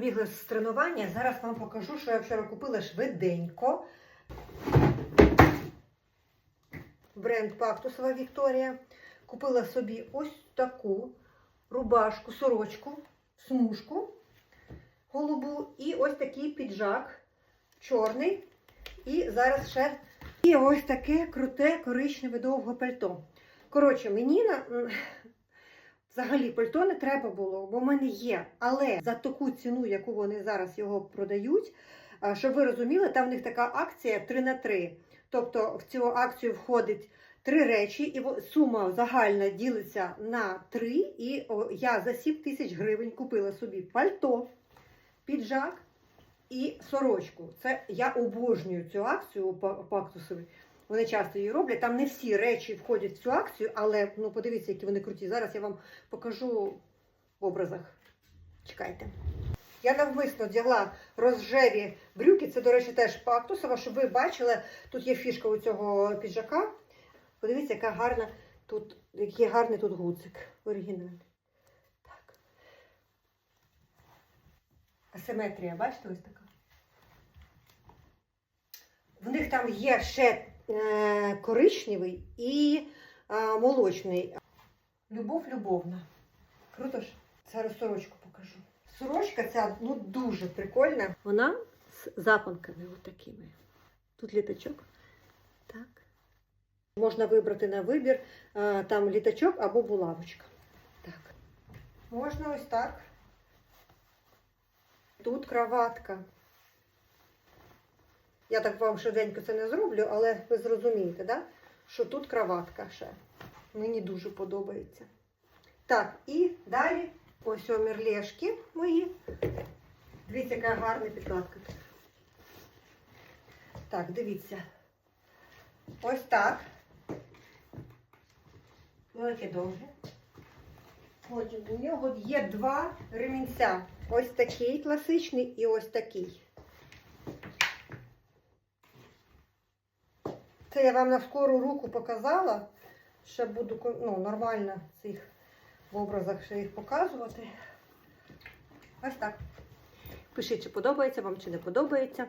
прибігли з тренування. Зараз вам покажу, що я вчора купила швиденько. Бренд Пактусова Вікторія. Купила собі ось таку рубашку, сорочку, смужку голубу і ось такий піджак чорний. І зараз ще і ось таке круте коричневе довге пальто. Коротше, мені на взагалі пальто не треба було, бо в мене є. Але за таку ціну, яку вони зараз його продають, щоб ви розуміли, там в них така акція 3 на 3. Тобто в цю акцію входить три речі, і сума загальна ділиться на три. І я за 7 тисяч гривень купила собі пальто, піджак і сорочку. Це я обожнюю цю акцію Па- Пактусові. Вони часто її роблять. Там не всі речі входять в цю акцію, але ну подивіться, які вони круті. Зараз я вам покажу в образах. Чекайте. Я навмисно взяла розжеві брюки. Це, до речі, теж пактусова, щоб ви бачили, тут є фішка у цього піджака. Подивіться, яка гарна тут, який гарний тут гудзик оригінальний. Так. Асиметрія, бачите, ось така. В них там є ще коричневий і е, молочний. Любов любовна. Круто ж? Зараз сорочку покажу. Сорочка ця ну, дуже прикольна. Вона з запанками отакими. Тут літачок. Так. Можна вибрати на вибір е, там літачок або булавочка. Так. Можна ось так. Тут кроватка. Я так вам швиденько це не зроблю, але ви зрозумієте, да? що тут кроватка ще. Мені дуже подобається. Так, і далі ось омерлешки мої. Дивіться, яка гарна підкладка. Так, дивіться. Ось так. Велике довге. Потім у нього є два ремінця. Ось такий класичний і ось такий. Це я вам на скору руку показала. Ще буду ну, нормально цих в образах ще їх показувати. Ось так. Пишіть, чи подобається вам, чи не подобається.